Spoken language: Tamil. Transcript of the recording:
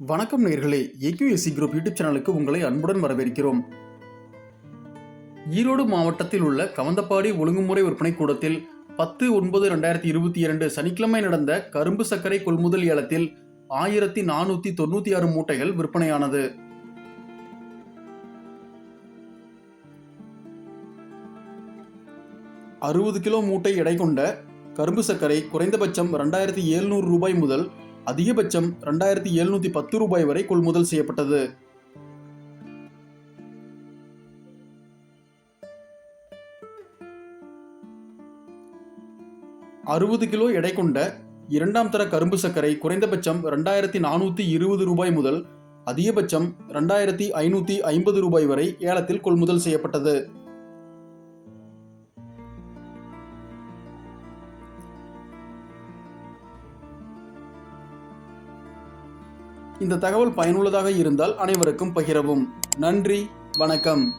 வணக்கம் நேர்களே. ஏக்யூஎஸ்சி குரூப் யூடியூப் சேனலுக்கு உங்களை அன்புடன் வரவேற்கிறோம். ஈரோடு மாவட்டத்தில் உள்ள கவந்தப்பாடி ஒழுங்குமுறை விற்பனை கூடத்தில் பத்து ஒன்பது ரெண்டாயிரத்தி இருபத்தி இரண்டு சனிக்கிழமை நடந்த கரும்பு சர்க்கரை கொள்முதல் ஏலத்தில் ஆயிரத்தி நானூற்றி தொண்ணூற்றி ஆறு மூட்டைகள் விற்பனையானது. அறுபது கிலோ மூட்டை எடை கொண்ட கரும்பு சர்க்கரை குறைந்தபட்சம் ரெண்டாயிரத்தி எழுநூறு ரூபாய் முதல் அதிகபட்சம் ரெண்டாயிரத்தி எழுநூத்தி பத்து ரூபாய் வரை கொள்முதல் செய்யப்பட்டது. அறுபது கிலோ எடை கொண்ட இரண்டாம் தர கரும்பு சர்க்கரை குறைந்தபட்சம் ரெண்டாயிரத்தி நானூற்றி இருபது ரூபாய் முதல் அதிகபட்சம் ரெண்டாயிரத்தி ஐநூற்றி ஐம்பது ரூபாய் வரை ஏலத்தில் கொள்முதல் செய்யப்பட்டது. இந்த தகவல் பயனுள்ளதாக இருந்தால் அனைவருக்கும் பகிரவும். நன்றி வணக்கம்.